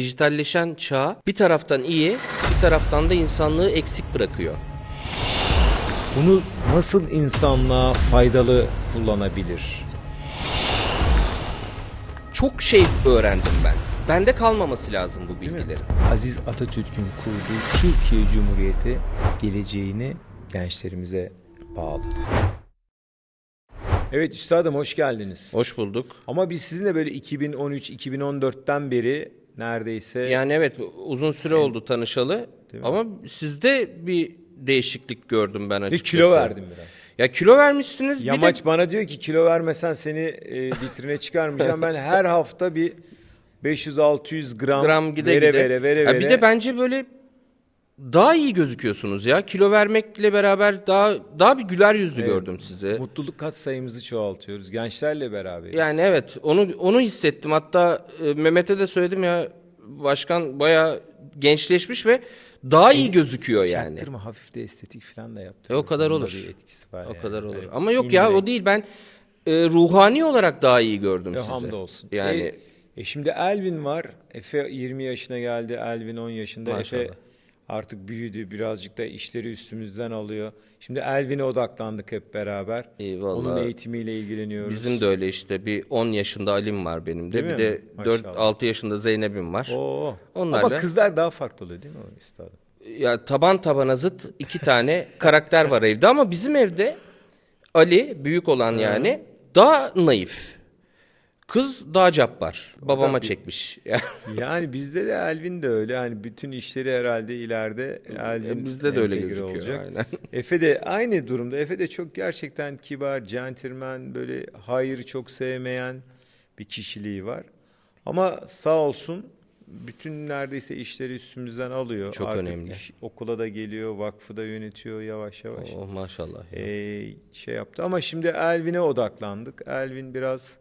Dijitalleşen çağ bir taraftan iyi, bir taraftan da insanlığı eksik bırakıyor. Bunu nasıl insanlığa faydalı kullanabilir? Çok şey öğrendim ben. Bende kalmaması lazım bu bilgilerin. Aziz Atatürk'ün kurduğu Türkiye Cumhuriyeti geleceğini gençlerimize bağlı. Evet üstadım hoş geldiniz. Hoş bulduk. Ama biz sizinle böyle 2013-2014'ten beri neredeyse Yani evet uzun süre oldu tanışalı ama sizde bir değişiklik gördüm ben bir açıkçası. kilo verdim biraz. Ya kilo vermişsiniz bir Yamaç de bana diyor ki kilo vermesen seni e, vitrine çıkarmayacağım. ben her hafta bir 500-600 gram, gram gide vere, gide. vere vere Ya vere. bir de bence böyle daha iyi gözüküyorsunuz ya. Kilo vermekle beraber daha daha bir güler yüzlü gördüm sizi. Mutluluk kat sayımızı çoğaltıyoruz. Gençlerle beraberiz. Yani evet onu onu hissettim. Hatta e, Mehmet'e de söyledim ya başkan bayağı gençleşmiş ve daha iyi gözüküyor yani. Çaktırma hafif de estetik falan da E, yaptırıyoruz. o kadar Bunun olur. Bir etkisi var O yani. kadar olur. Hani Ama yok ya indirekt. o değil ben e, ruhani olarak daha iyi gördüm Ya sizi. hamdolsun. Yani E, e şimdi Elvin var. Efe 20 yaşına geldi. Elvin 10 yaşında. Maşallah. Efe artık büyüdü. Birazcık da işleri üstümüzden alıyor. Şimdi Elvin'e odaklandık hep beraber. Eyvallah. Onun eğitimiyle ilgileniyoruz. bizim de öyle işte bir 10 yaşında Alim var benim de. Değil bir mi? de Maşallah. 4-6 yaşında Zeynep'im var. Oo. Onlarla- Ama kızlar daha farklı oluyor değil mi üstadım? Ya taban tabana zıt iki tane karakter var evde ama bizim evde Ali büyük olan yani daha naif. Kız daha cabbar. Babama bir- çekmiş. Yani bizde de Elvin de öyle. Hani bütün işleri herhalde ileride Elvin bizde de öyle gözüküyor, olacak. aynen. Efe de aynı durumda. Efe de çok gerçekten kibar, centilmen, böyle hayırı çok sevmeyen bir kişiliği var. Ama sağ olsun bütün neredeyse işleri üstümüzden alıyor. Çok Artık önemli. iş- okula da geliyor, vakfı da yönetiyor yavaş yavaş. oh maşallah. Ee, şey yaptı ama şimdi Elvin'e odaklandık. Elvin biraz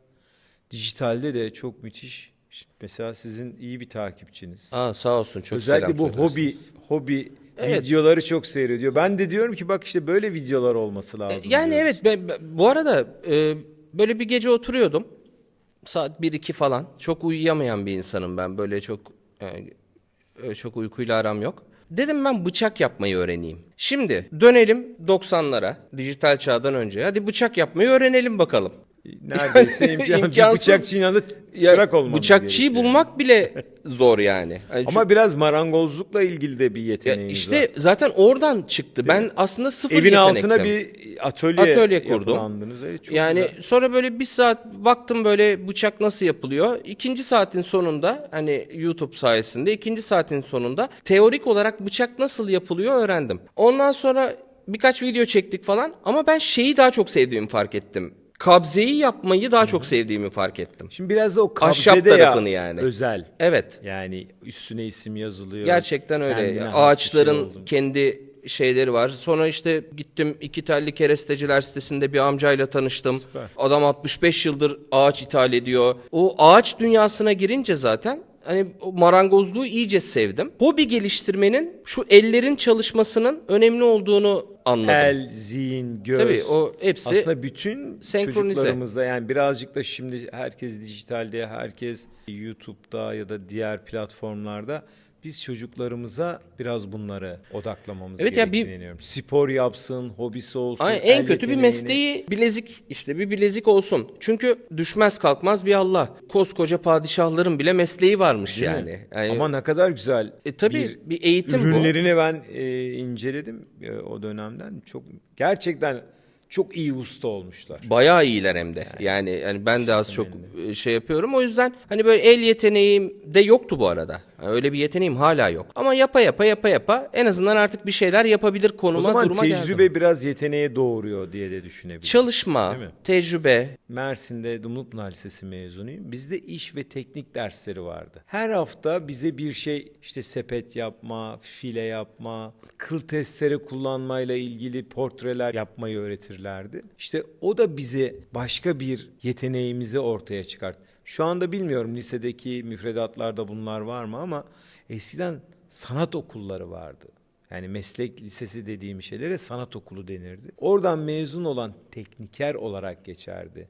dijitalde de çok müthiş. Mesela sizin iyi bir takipçiniz. Aa sağ olsun çok Özellikle selam bu hobi hobi Evet. videoları çok seyrediyor. Ben de diyorum ki bak işte böyle videolar olması lazım. Yani diyoruz. evet ben, ben- bu arada e, böyle bir gece oturuyordum. Saat 1-2 falan. Çok uyuyamayan bir insanım ben. Böyle çok yani, öyle çok uykuyla aram yok. Dedim ben bıçak yapmayı öğreneyim. Şimdi dönelim 90'lara. Dijital çağdan önce. Hadi bıçak yapmayı öğrenelim bakalım. Neredeyse Yani imkan, bir imkansız. bıçakçının yanında Ya, çırak olmanız Bıçakçıyı gerekiyor. bulmak bile zor yani. Hani Ama biraz marangozlukla ilgili de bir yeteneğiniz işte var. zaten oradan çıktı. Ben aslında sıfır Evin yetenektim. altına bir atölye, Atölye kurdum. Evet, yani güzel. sonra böyle bir saat baktım böyle bıçak nasıl yapılıyor. İkinci saatin sonunda hani YouTube sayesinde ikinci saatin sonunda teorik olarak bıçak nasıl yapılıyor öğrendim. Ondan sonra birkaç video çektik falan ama ben şeyi daha çok sevdiğimi fark ettim. Kabzeyi yapmayı daha çok sevdiğimi fark ettim. Şimdi biraz da o Ahşap kabzede ya tarafını yani. özel. Evet. Yani üstüne isim yazılıyor. Gerçekten öyle. Kendine Ya, has bir şey Ağaçların oldu. kendi şeyleri var. Sonra işte gittim iki telli keresteciler sitesinde bir amcayla tanıştım. Süper. Adam 65 yıldır ağaç ithal ediyor. O ağaç dünyasına girince zaten hani marangozluğu iyice sevdim. Hobi geliştirmenin şu ellerin çalışmasının önemli olduğunu anladım. El, zihin, göz. Tabii o hepsi Aslında bütün senkronize. çocuklarımızda yani birazcık da şimdi herkes dijitalde, herkes YouTube'da ya da diğer platformlarda biz çocuklarımıza biraz bunları odaklamamız Evet ya gerektiğini bir- inanıyorum. Spor yapsın, hobisi olsun. Ay, en kötü bir yeteneğini- mesleği bilezik işte bir bilezik olsun. Çünkü düşmez kalkmaz bir Allah. Koskoca padişahların bile mesleği varmış Değil mi? yani. Yani- Ama ne kadar güzel. E tabii bir eğitim bu. ürünlerini ben e, inceledim e, o dönemden. Çok gerçekten çok iyi usta olmuşlar. Bayağı iyiler hem de. Yani yani ben de az çok e, şey yapıyorum. O yüzden hani böyle el yeteneğim de yoktu bu arada. Öyle bir yeteneğim hala yok. Ama yapa yapa yapa yapa en azından artık bir şeyler yapabilir O konuma zaman duruma tecrübe geldim. biraz yeteneğe doğuruyor diye de düşünebiliriz. Çalışma, tecrübe. Mersin'de Dumlupınar Lisesi mezunuyum. Bizde iş ve teknik dersleri vardı. Her hafta bize bir şey işte sepet yapma, file yapma, kıl testere kullanmayla ilgili portreler yapmayı öğretirlerdi. İşte o da bize başka bir yeteneğimizi ortaya çıkart. Şu anda bilmiyorum lisedeki müfredatlarda bunlar var mı ama eskiden sanat okulları vardı. Yani meslek lisesi dediğim şeylere sanat okulu denirdi. Oradan mezun olan tekniker olarak geçerdi.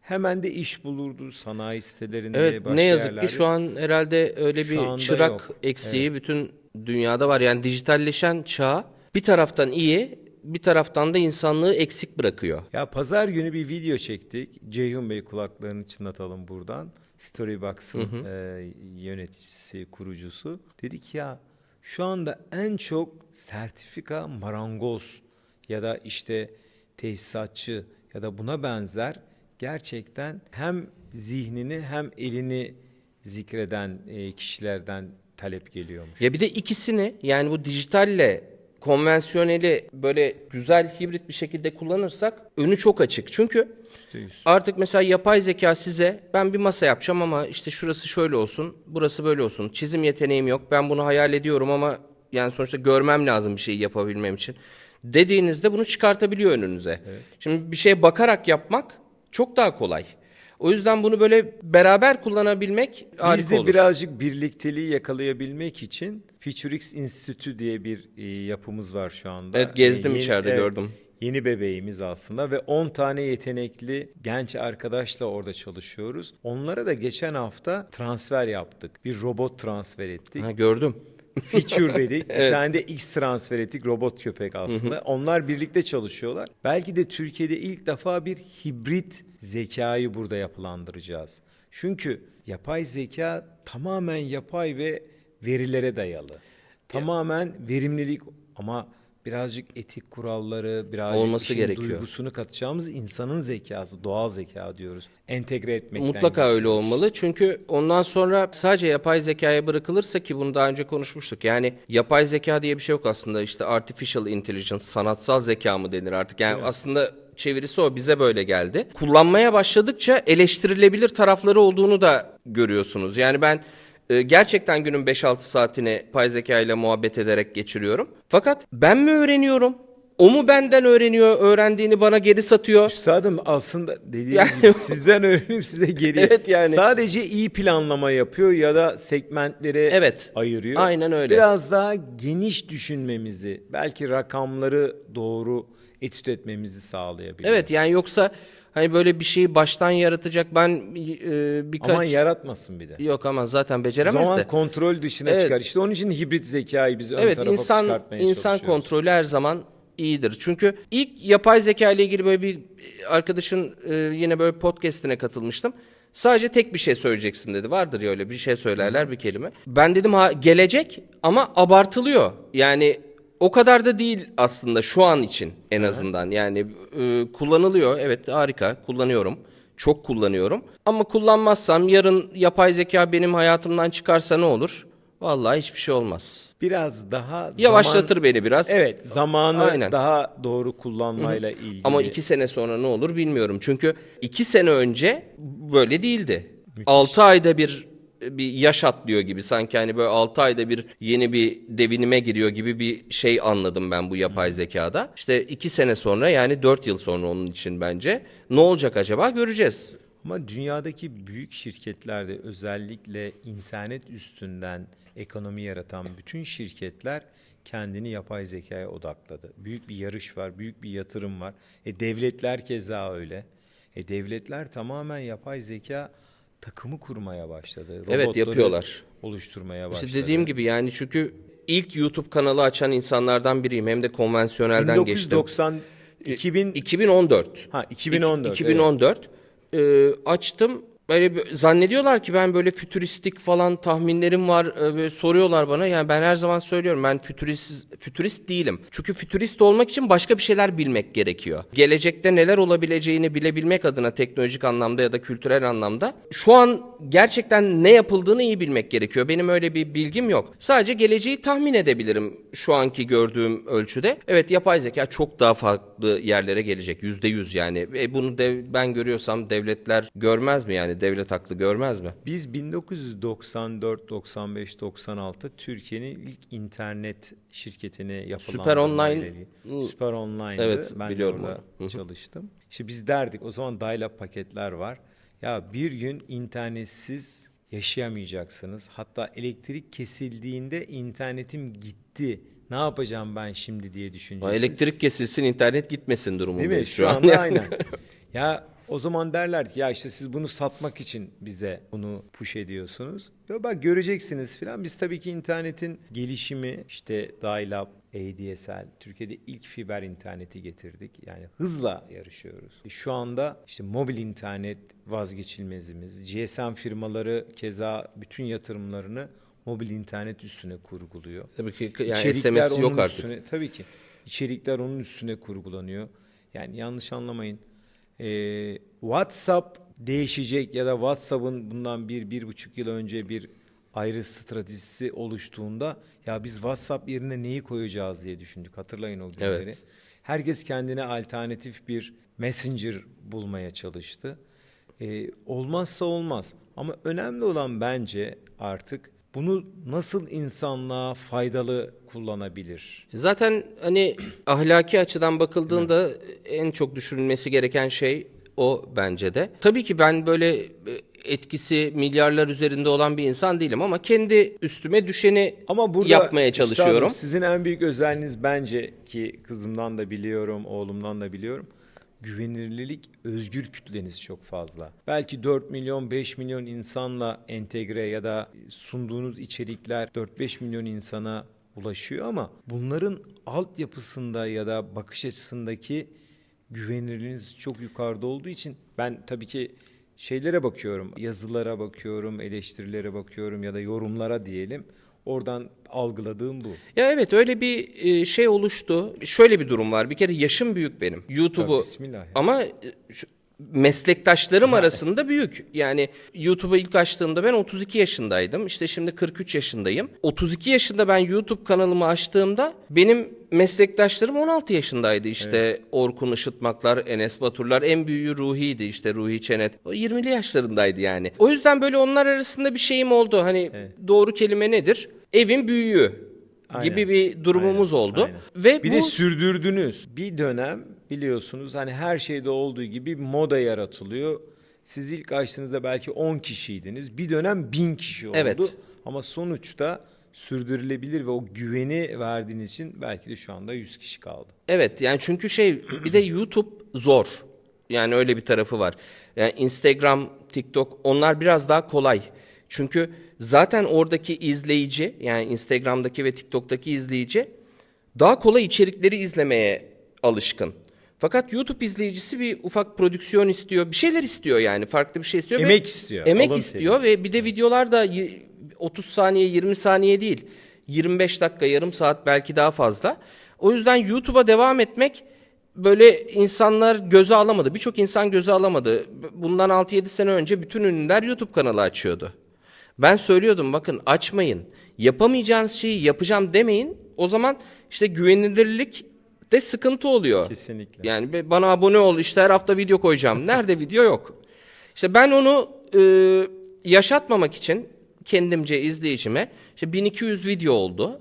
hemen de iş bulurdu sanayi sitelerinde. Evet başka ne yazık yerlerde. ki şu an herhalde öyle Şu bir çırak yok. eksiği bütün dünyada var. Yani dijitalleşen çağ bir taraftan iyi bir taraftan da insanlığı eksik bırakıyor. Ya pazar günü bir video çektik. Ceyhun Bey kulaklarını çınlatalım buradan. Storybox'ın e, yöneticisi, kurucusu. Dedik ya şu anda en çok sertifika marangoz ya da işte tesisatçı ya da buna benzer gerçekten hem zihnini hem elini zikreden e, kişilerden talep geliyormuş. Ya bir de ikisini yani bu dijitalle konvansiyoneli böyle güzel hibrit bir şekilde kullanırsak önü çok açık. Çünkü artık mesela yapay zeka size ben bir masa yapacağım ama işte şurası şöyle olsun, burası böyle olsun. Çizim yeteneğim yok. Ben bunu hayal ediyorum ama yani sonuçta görmem lazım bir şeyi yapabilmem için. Dediğinizde bunu çıkartabiliyor önünüze. Şimdi bir şeye bakarak yapmak çok daha kolay. O yüzden bunu böyle beraber kullanabilmek harika Biz de olur. birazcık birlikteliği yakalayabilmek için FutureX Institute diye bir e, yapımız var şu anda. Evet, gezdim E, içeride, gördüm. Yeni bebeğimiz aslında ve 10 tane yetenekli genç arkadaşla orada çalışıyoruz. Onlara da geçen hafta transfer yaptık. Bir robot transfer ettik. Ha, gördüm. Feature dedik. Bir tane de X transfer ettik. Robot köpek aslında. Onlar birlikte çalışıyorlar. Belki de Türkiye'de ilk defa bir hibrit zekayı burada yapılandıracağız. Çünkü yapay zeka tamamen yapay ve verilere dayalı. Tamamen verimlilik ama birazcık etik kuralları, birazcık Olması gerekiyor. duygusunu katacağımız insanın zekası, doğal zeka diyoruz. Entegre etmekten Mutlaka öyle geçiyor. olmalı. Çünkü ondan sonra sadece yapay zekaya bırakılırsa ki bunu daha önce konuşmuştuk. Yani yapay zeka diye bir şey yok aslında. İşte artificial intelligence, sanatsal zeka mı denir artık? Yani aslında çevirisi o bize böyle geldi. Kullanmaya başladıkça eleştirilebilir tarafları olduğunu da görüyorsunuz. Yani ben e, gerçekten günün 5-6 saatini yapay zeka ile muhabbet ederek geçiriyorum. Fakat ben mi öğreniyorum? O mu benden öğreniyor, öğrendiğini bana geri satıyor? Üstadım aslında dediğiniz Yani- gibi sizden öğrenip size geriye. Evet yani. Sadece iyi planlama yapıyor ya da segmentleri Evet. ayırıyor. Aynen öyle. Biraz daha geniş düşünmemizi, belki rakamları doğru etüt etmemizi sağlayabiliyor. Evet yani yoksa hani böyle bir şeyi baştan yaratacak ben e, birkaç Ama yaratmasın bir de. yok ama zaten O beceremez zaman de. kontrol dışına Evet. çıkar. İşte onun için hibrit zekayı biz ön Evet tarafa insan çıkartmaya insan çalışıyoruz. kontrolü her zaman iyidir. Çünkü ilk yapay zeka ile ilgili böyle bir arkadaşın e, yine böyle podcast'ine katılmıştım. Sadece tek bir şey söyleyeceksin dedi. Vardır ya öyle bir şey söylerler bir kelime. Ben dedim ha gelecek ama abartılıyor. Yani o kadar da değil aslında şu an için en azından. Yani e, kullanılıyor. Evet harika kullanıyorum. Çok kullanıyorum. Ama kullanmazsam yarın yapay zeka benim hayatımdan çıkarsa ne olur? Vallahi hiçbir şey olmaz. Biraz daha Yavaşlatır zaman, beni biraz. Evet, zamanı Aynen. daha doğru kullanmayla ilgili. Ama iki sene sonra ne olur bilmiyorum. Çünkü iki sene önce böyle değildi. Altı ayda bir bir yaş atlıyor gibi sanki hani böyle altı ayda bir yeni bir devinime giriyor gibi bir şey anladım ben bu yapay zekada. İşte iki sene sonra yani dört yıl sonra onun için bence ne olacak acaba göreceğiz. Ama dünyadaki büyük şirketlerde özellikle internet üstünden ekonomi yaratan bütün şirketler kendini yapay zekaya odakladı. Büyük bir yarış var, büyük bir yatırım var. E devletler keza öyle. E devletler tamamen yapay zeka takımı kurmaya başladı. Evet, Robotları yapıyorlar. Oluşturmaya başladı. İşte dediğim gibi yani çünkü ilk YouTube kanalı açan insanlardan biriyim. Hem de konvansiyonelden geçtim. 1990 2000 2014. Ha, 2014, 2014. Ee, açtım. Böyle bir- zannediyorlar ki ben böyle fütüristik falan tahminlerim var. Böyle soruyorlar bana. Yani ben her zaman söylüyorum ben fütürist fütürist değilim. Çünkü fütürist olmak için başka bir şeyler bilmek gerekiyor. Gelecekte neler olabileceğini bilebilmek adına teknolojik anlamda ya da kültürel anlamda şu an gerçekten ne yapıldığını iyi bilmek gerekiyor. Benim öyle bir bilgim yok. Sadece geleceği tahmin edebilirim şu anki gördüğüm ölçüde. Evet yapay zeka çok daha farklı yerlere gelecek. Yüzde yüz yani. E bunu dev- ben görüyorsam devletler görmez mi yani? Devlet haklı görmez mi? Biz 1994, 95, 96 Türkiye'nin ilk internet şirketini yapılandırmayla Süper Online-. Süper Online'dı. Evet, ben biliyorum orada onu. Çalıştım. İşte biz derdik o zaman dial-up paketler var. Ya bir gün internetsiz yaşayamayacaksınız. Hatta elektrik kesildiğinde internetim gitti. Ne yapacağım ben şimdi diye düşüneceksiniz. Elektrik kesilsin, internet gitmesin Değil durumundayız mi? şu, Şu an. anda aynen. ya O zaman derler ki ya işte siz bunu satmak için bize bunu push ediyorsunuz. Ya bak göreceksiniz filan. Biz tabii ki internetin gelişimi işte dial-up, ADSL, Türkiye'de ilk fiber interneti getirdik. Yani hızla yarışıyoruz. Şu anda işte mobil internet vazgeçilmezimiz. GSM firmaları keza bütün yatırımlarını mobil internet üstüne kurguluyor. Tabii ki yani İçerikler SMS yok onun artık. Üstüne, tabii ki. İçerikler onun üstüne kurgulanıyor. Yani yanlış anlamayın. Ee, WhatsApp değişecek ya da WhatsApp'ın bundan bir, bir buçuk yıl önce bir ayrı stratejisi oluştuğunda ya biz WhatsApp yerine neyi koyacağız diye düşündük. Hatırlayın o günleri. Evet. Herkes kendine alternatif bir messenger bulmaya çalıştı. Ee, olmazsa olmaz. Ama önemli olan bence artık bunu nasıl insanlığa faydalı kullanabilir? Zaten hani ahlaki açıdan bakıldığında en çok düşünülmesi gereken şey o bence de. Tabii ki ben böyle e, etkisi milyarlar üzerinde olan bir insan değilim ama kendi üstüme düşeni Ama burada yapmaya çalışıyorum. sizin en büyük özelliğiniz bence ki kızımdan da biliyorum, oğlumdan da biliyorum. Güvenilirlik, özgür kütleniz çok fazla. Belki 4 milyon, 5 milyon insanla entegre ya da sunduğunuz içerikler 4-5 milyon insana ulaşıyor ama bunların altyapısında ya da bakış açısındaki güvenilirliğiniz çok yukarıda olduğu için ben tabii ki şeylere bakıyorum, yazılara bakıyorum, eleştirilere bakıyorum ya da yorumlara diyelim. Oradan algıladığım bu. Ya evet öyle bir e, şey oluştu. Şöyle bir durum var. Bir kere yaşım büyük benim. YouTube'u ama e, meslektaşlarım arasında büyük. Yani YouTube'u ilk açtığımda ben 32 yaşındaydım. İşte şimdi 43 yaşındayım. 32 yaşında ben YouTube kanalımı açtığımda benim meslektaşlarım 16 yaşındaydı. İşte Orkun Işıtmaklar, Enes Baturlar, en büyüğü Ruhi'ydi işte Ruhi Çenet. O 20'li yaşlarındaydı yani. O yüzden böyle onlar arasında bir şeyim oldu. Hani doğru kelime nedir? Evin büyüğü gibi Aynen. bir durumumuz Aynen, oldu. aynen. Ve bir bu de sürdürdünüz. Bir dönem biliyorsunuz hani her şeyde olduğu gibi moda yaratılıyor. Siz ilk açtığınızda belki 10 kişiydiniz. Bir dönem 1000 kişi oldu. Evet. Ama sonuçta sürdürülebilir ve o güveni verdiğiniz için belki de şu anda 100 kişi kaldı. Evet yani çünkü şey bir de YouTube zor. Yani öyle bir tarafı var. Yani Instagram, TikTok onlar biraz daha kolay. Çünkü zaten oradaki izleyici yani Instagram'daki ve TikTok'taki izleyici daha kolay içerikleri izlemeye alışkın. Fakat YouTube izleyicisi bir ufak prodüksiyon istiyor. Bir şeyler istiyor yani. Farklı bir şey istiyor. ve- Emek istiyor, Emek alın istiyor ve bir de videolar da y- 30 saniye 20 saniye değil. 25 dakika yarım saat belki daha fazla. O yüzden YouTube'a devam etmek böyle insanlar göze alamadı. Birçok insan göze alamadı. Bundan 6-7 sene önce bütün ünlüler YouTube kanalı açıyordu. Ben söylüyordum bakın açmayın. Yapamayacağınız şeyi yapacağım demeyin. O zaman işte güvenilirlik de sıkıntı oluyor. Kesinlikle. Yani bana abone ol işte her hafta video koyacağım. Nerede video yok. İşte ben onu e, yaşatmamak için kendimce izleyicime işte 1200 video oldu.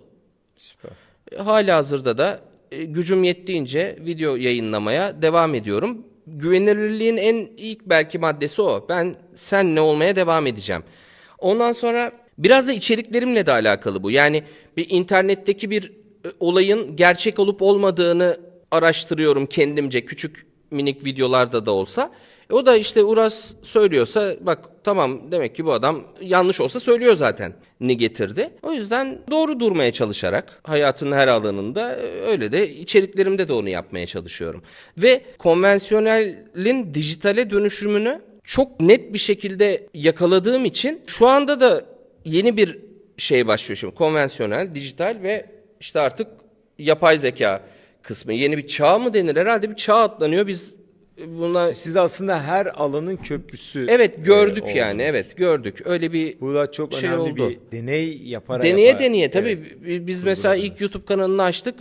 Süper. Hala hazırda da e, gücüm yettiğince video yayınlamaya devam ediyorum. Güvenilirliğin en ilk belki maddesi o. Ben sen ne olmaya devam edeceğim. Ondan sonra biraz da içeriklerimle de alakalı bu. Yani bir internetteki bir e, olayın gerçek olup olmadığını araştırıyorum kendimce küçük minik videolarda da olsa. E, o da işte Uras söylüyorsa bak tamam demek ki bu adam yanlış olsa söylüyor zaten ni getirdi. O yüzden doğru durmaya çalışarak hayatın her alanında e, öyle de içeriklerimde de onu yapmaya çalışıyorum. Ve konvansiyonelin dijitale dönüşümünü çok net bir şekilde yakaladığım için şu anda da yeni bir şey başlıyor şimdi. Konvansiyonel, dijital ve işte artık yapay zeka kısmı. Yeni bir çağ mı denir? Herhalde bir çağ atlanıyor. Biz buna Siz aslında her alanın köprüsü. evet gördük e, yani oldunuz. evet gördük. Öyle bir Bu da çok şey önemli oldu. bir deney yaparak. deneye yaparak- deneye tabii Evet. bi- biz mesela ilk. YouTube kanalını açtık.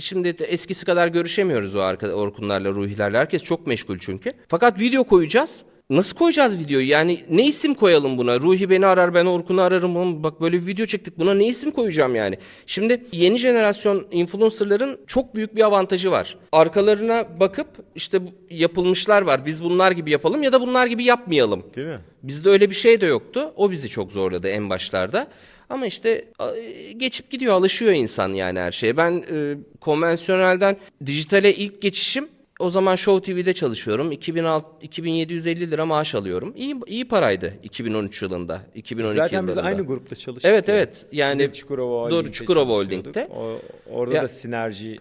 Şimdi de eskisi kadar görüşemiyoruz o arka Orkunlarla, Ruhilerle. Herkes çok meşgul çünkü. Fakat video koyacağız. Nasıl koyacağız videoyu? Yani ne isim koyalım buna? Ruhi beni arar, ben Orkun'u ararım. Bak böyle bir video çektik. Buna ne isim koyacağım yani? Şimdi yeni jenerasyon influencerların çok büyük bir avantajı var. Arkalarına bakıp işte yapılmışlar var. Biz bunlar gibi yapalım ya da bunlar gibi yapmayalım. Değil mi? Bizde öyle bir şey de yoktu. O bizi çok zorladı en başlarda. Ama işte geçip gidiyor, alışıyor insan yani her şeye. Ben e, konvansiyonelden dijitale ilk geçişim O zaman Show TV'de çalışıyorum. 2006, 2750 lira maaş alıyorum. İyi, iyi paraydı 2013 yılında, 2012 Zaten biz yıllarında. aynı grupta çalıştık. Evet, ya. evet. Yani- Biz Çukurova Doğru, Holding'de Çukurova çalışıyorduk. Holding'de. O, orada Ya- da sinerji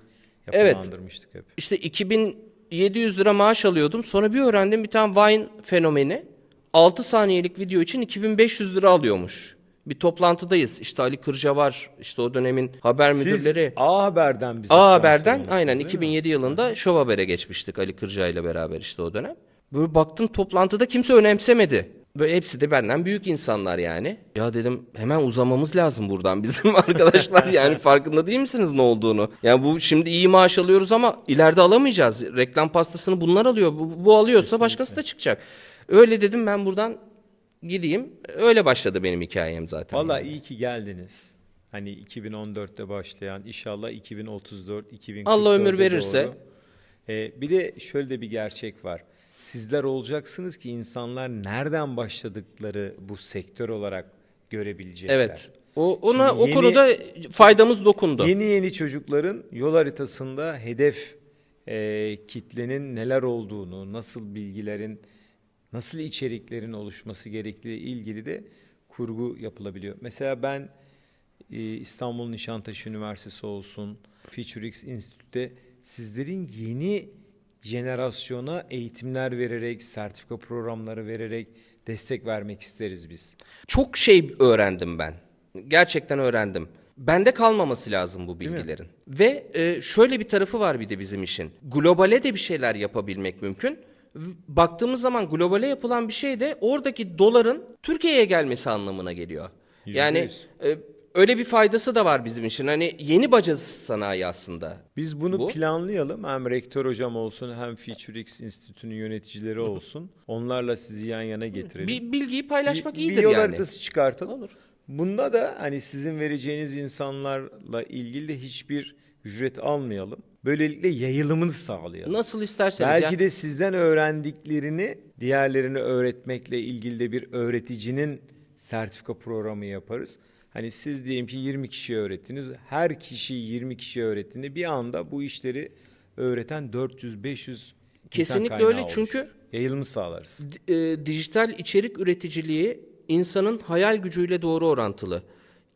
Evet. yapılandırmıştık hep. İşte 2700 lira maaş alıyordum. Sonra bir öğrendim bir tane Vine fenomeni 6 saniyelik video için 2500 lira alıyormuş. Bir toplantıdayız. İşte Ali Kırca var. İşte o dönemin haber Siz müdürleri. A Haber'den bize A Haber'den aynen değil mi? 2007 yılında Şov Haber'e geçmiştik Ali Kırca ile beraber işte o dönem. Böyle baktım toplantıda kimse önemsemedi. Böyle hepsi de benden büyük insanlar yani. Ya dedim hemen uzamamız lazım buradan bizim arkadaşlar yani farkında değil misiniz ne olduğunu? Yani bu şimdi iyi maaş alıyoruz ama ileride alamayacağız. Reklam pastasını bunlar alıyor. Bu, bu alıyorsa başkası da çıkacak. Öyle dedim ben buradan gideyim. Öyle başladı benim hikayem zaten. Valla iyi ki geldiniz. Hani 2014'te başlayan inşallah 2034 2044 Allah ömür verirse. Ee, bir de şöyle de bir gerçek var. Sizler olacaksınız ki insanlar nereden başladıkları bu sektör olarak görebilecekler. Evet. O ona Şimdi o yeni- konuda faydamız dokundu. Yeni yeni çocukların yol haritasında hedef e, kitlenin neler olduğunu, nasıl bilgilerin, nasıl içeriklerin oluşması gerektiği ilgili de kurgu yapılabiliyor. Mesela ben e, İstanbul Nişantaşı Üniversitesi olsun, FutureX Institute'de sizlerin yeni jenerasyona eğitimler vererek, sertifika programları vererek destek vermek isteriz biz. Çok şey öğrendim ben. Gerçekten öğrendim. Bende kalmaması lazım bu bilgilerin. Ve e, şöyle bir tarafı var bir de bizim işin. Globale de bir şeyler yapabilmek mümkün. Baktığımız zaman globale yapılan bir şey de oradaki doların Türkiye'ye gelmesi anlamına geliyor. Yüzde Yani yüz. e, öyle bir faydası da var bizim için. Hani yeni bacası sanayi aslında. Biz bunu Bu. planlayalım. Hem rektör hocam olsun hem FutureX Enstitüsü'nün yöneticileri olsun. Onlarla sizi yan yana getirelim. Bir bilgiyi paylaşmak bir, iyidir bir yol yani. haritası çıkartalım. Olur. Bunda da hani sizin vereceğiniz insanlarla ilgili de hiçbir ücret almayalım. Böylelikle yayılımını sağlayalım. Nasıl isterseniz Belki ya. de sizden öğrendiklerini diğerlerine öğretmekle ilgili de bir öğreticinin sertifika programı yaparız. Hani siz diyelim ki 20 kişiye öğrettiniz. Her kişi 20 kişiye öğrettiğinde bir anda bu işleri öğreten 400-500 insan Kesinlikle öyle oluşur. çünkü Yayılımı sağlarız. E, dijital içerik üreticiliği insanın hayal gücüyle doğru orantılı.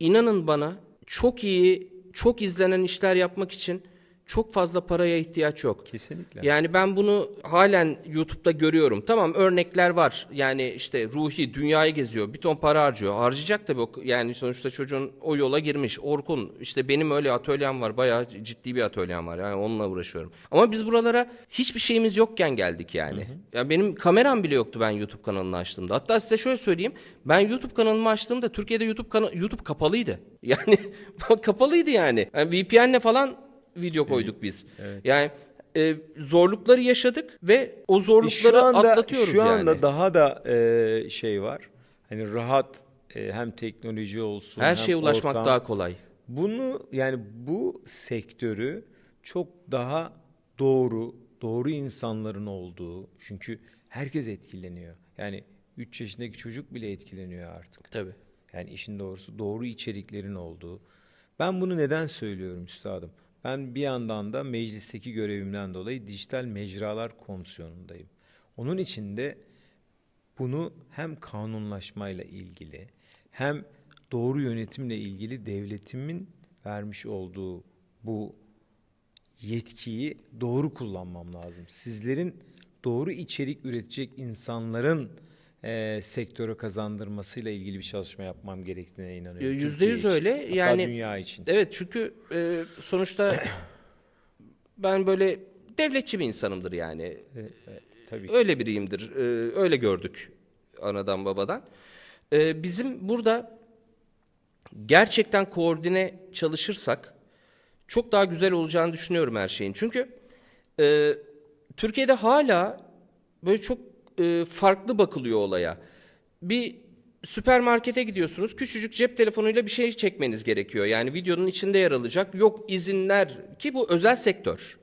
İnanın bana çok iyi, çok izlenen işler yapmak için çok fazla paraya ihtiyaç yok. Kesinlikle. Yani ben bunu halen YouTube'da görüyorum. Tamam örnekler var. Yani işte Ruhi dünyayı geziyor. Bir ton para harcıyor. Harcayacak tabii. Yani sonuçta çocuğun o yola girmiş. Orkun işte benim öyle atölyem var. Bayağı ciddi bir atölyem var. Yani onunla uğraşıyorum. Ama biz buralara hiçbir şeyimiz yokken geldik yani. Ya benim kameram bile yoktu ben YouTube kanalını açtığımda. Hatta size şöyle söyleyeyim. Ben YouTube kanalımı açtığımda Türkiye'de YouTube kanal YouTube kapalıydı. Yani kapalıydı yani. yani VPN'le falan video koyduk biz. Yani e, zorlukları yaşadık ve o zorlukları şu anda, atlatıyoruz şu yani. anda daha da e, şey var. Hani rahat e, hem teknoloji olsun Her şeye ulaşmak ortam. daha kolay. Bunu yani bu sektörü çok daha doğru, doğru insanların olduğu. Çünkü herkes etkileniyor. Yani 3 yaşındaki çocuk bile etkileniyor artık. Tabii. Yani işin doğrusu doğru içeriklerin olduğu. Ben bunu neden söylüyorum üstadım? Ben bir yandan da meclisteki görevimden dolayı Dijital Mecralar Komisyonu'ndayım. Onun için de bunu hem kanunlaşmayla ilgili hem doğru yönetimle ilgili devletimin vermiş olduğu bu yetkiyi doğru kullanmam lazım. Sizlerin doğru içerik üretecek insanların eee sektöre kazandırmasıyla ilgili bir çalışma yapmam gerektiğine inanıyorum. Yüzde yüz öyle. hatta Yani- dünya için. Evet çünkü e, sonuçta ben böyle devletçi bir insanımdır yani. Tabii ki. Öyle biriyimdir. E, öyle gördük anadan babadan. E, bizim burada gerçekten koordine çalışırsak çok daha güzel olacağını düşünüyorum her şeyin. Çünkü e, Türkiye'de hala böyle çok e, farklı bakılıyor olaya. Bir süpermarkete gidiyorsunuz. Küçücük cep telefonuyla bir şey çekmeniz gerekiyor. Yani videonun içinde yer alacak. Yok izinler ki bu özel sektör.